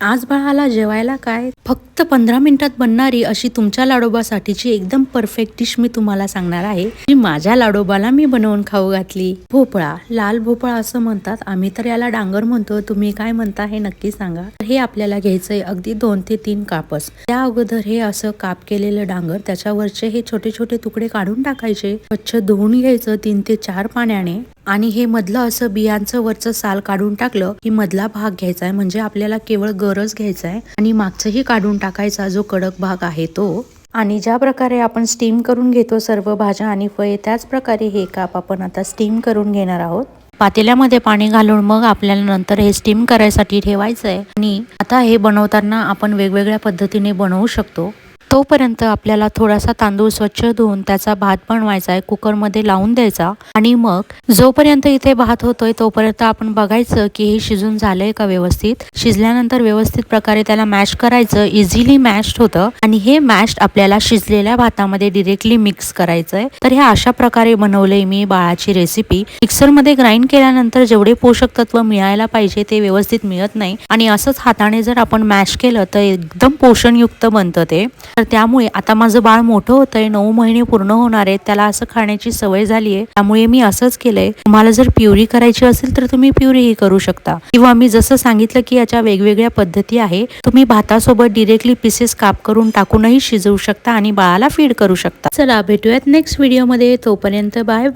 आज बाळाला जेवायला काय? फक्त पंधरा मिनिटात बनणारी अशी तुमच्या लाडोबासाठीची एकदम परफेक्ट डिश मी तुम्हाला सांगणार आहे. जी माझ्या लाडोबाला मी बनवून खाऊ घातली. भोपळा लाल भोपळा असं म्हणतात. आम्ही तर याला डांगर म्हणतो. तुम्ही काय म्हणता हे नक्की सांगा. तर हे आपल्याला घ्यायचंय अगदी दोन ते तीन कापस. त्या अगोदर हे असं काप केलेलं डांगर त्याच्यावरचे हे छोटे छोटे तुकडे काढून टाकायचे. स्वच्छ धुवून घ्यायचं तीन ते चार पाण्याने. आणि हे मधलं असं बियांचं वरचं साल काढून टाकलं की मधला भाग घ्यायचा आहे. म्हणजे आपल्याला केवळ गरज घ्यायचा आहे. आणि मागचंही काढून टाकायचा जो कडक भाग आहे तो. आणि ज्या प्रकारे आपण स्टीम करून घेतो सर्व भाज्या आणि फळे त्याच प्रकारे हे काप आपण आता स्टीम करून घेणार आहोत. पातेल्यामध्ये पाणी घालून मग आपल्याला नंतर हे स्टीम करायसाठी ठेवायचं आहे आणि आता हे बनवताना आपण वेगवेगळ्या पद्धतीने बनवू शकतो. तोपर्यंत आपल्याला थोडासा तांदूळ स्वच्छ धुवून त्याचा भात बनवायचा आहे कुकरमध्ये लावून द्यायचा. आणि मग जोपर्यंत इथे भात होतोय तोपर्यंत आपण बघायचं की हे शिजून झालंय का व्यवस्थित. शिजल्यानंतर व्यवस्थित प्रकारे त्याला मॅश करायचं इझिली मॅश्ड होतं. आणि हे मॅश्ड आपल्याला शिजलेल्या भातामध्ये डिरेक्टली मिक्स करायचंय. तर हे अशा प्रकारे बनवलंय मी बाळाची रेसिपी मिक्सरमध्ये ग्राइंड केल्यानंतर जेवढे पोषक तत्व मिळायला पाहिजे ते व्यवस्थित मिळत नाही. आणि असंच हाताने जर आपण मॅश केलं तर एकदम पोषणयुक्त बनतं ते. तर त्यामुळे आता माझं बाळ मोठं होतंय नऊ महिने पूर्ण होणार आहे त्याला असं खाण्याची सवय झाली आहे त्यामुळे मी असंच केलंय. तुम्हाला जर प्युरी करायची असेल तर तुम्ही प्युरीही करू शकता. किंवा मी जसं सांगितलं की याच्या वेगवेगळ्या पद्धती आहे तुम्ही भातासोबत डिरेक्टली पीसेस काप करून टाकूनही शिजवू शकता आणि बाळाला फीड करू शकता. चला भेटूयात नेक्स्ट व्हिडिओमध्ये तोपर्यंत बाय